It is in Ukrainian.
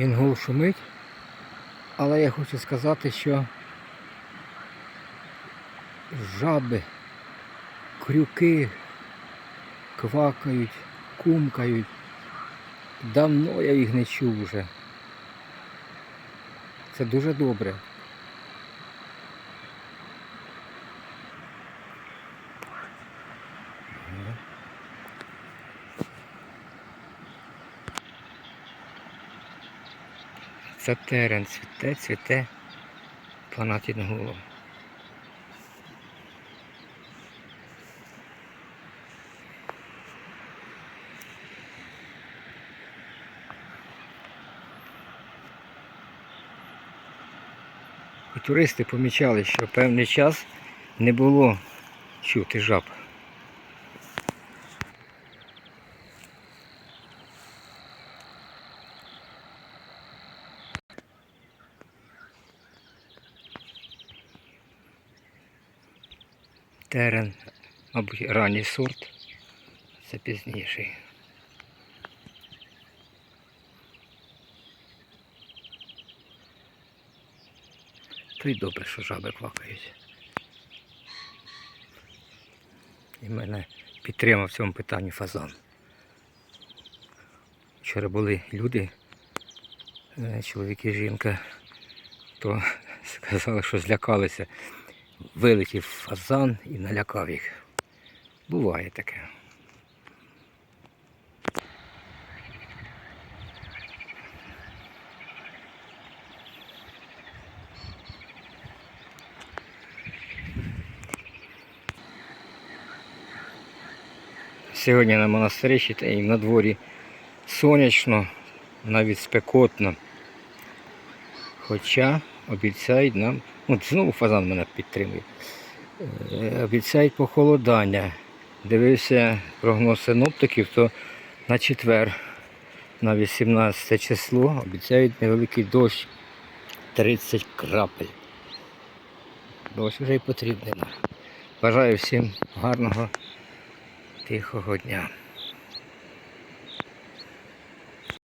інгул шумить. Але я хочу сказати, що жаби, крюки квакають, кумкають. Давно я їх не чув вже. Це дуже добре. Це терен цвіте, цвіте понад інгулом. Туристи помічали, що певний час не було чути жаб. Терен, мабуть, ранній сорт, це пізніший. То й добре, що жаби квакають. І мене підтримав в цьому питанні фазан. Вчора були люди, е, чоловік і жінка, то сказали, що злякалися. Вилетів фазан і налякав їх. Буває таке. Сьогодні на монастирі та й на дворі сонячно, навіть спекотно. Хоча обіцяють нам, от знову фазан мене підтримує. Е, Обіцяють похолодання. Дивився прогноз синоптиків, то на четвер, на 18 число, обіцяють невеликий дощ 30 крапель. Дощ вже й потрібний. Бажаю всім гарного, тихого дня.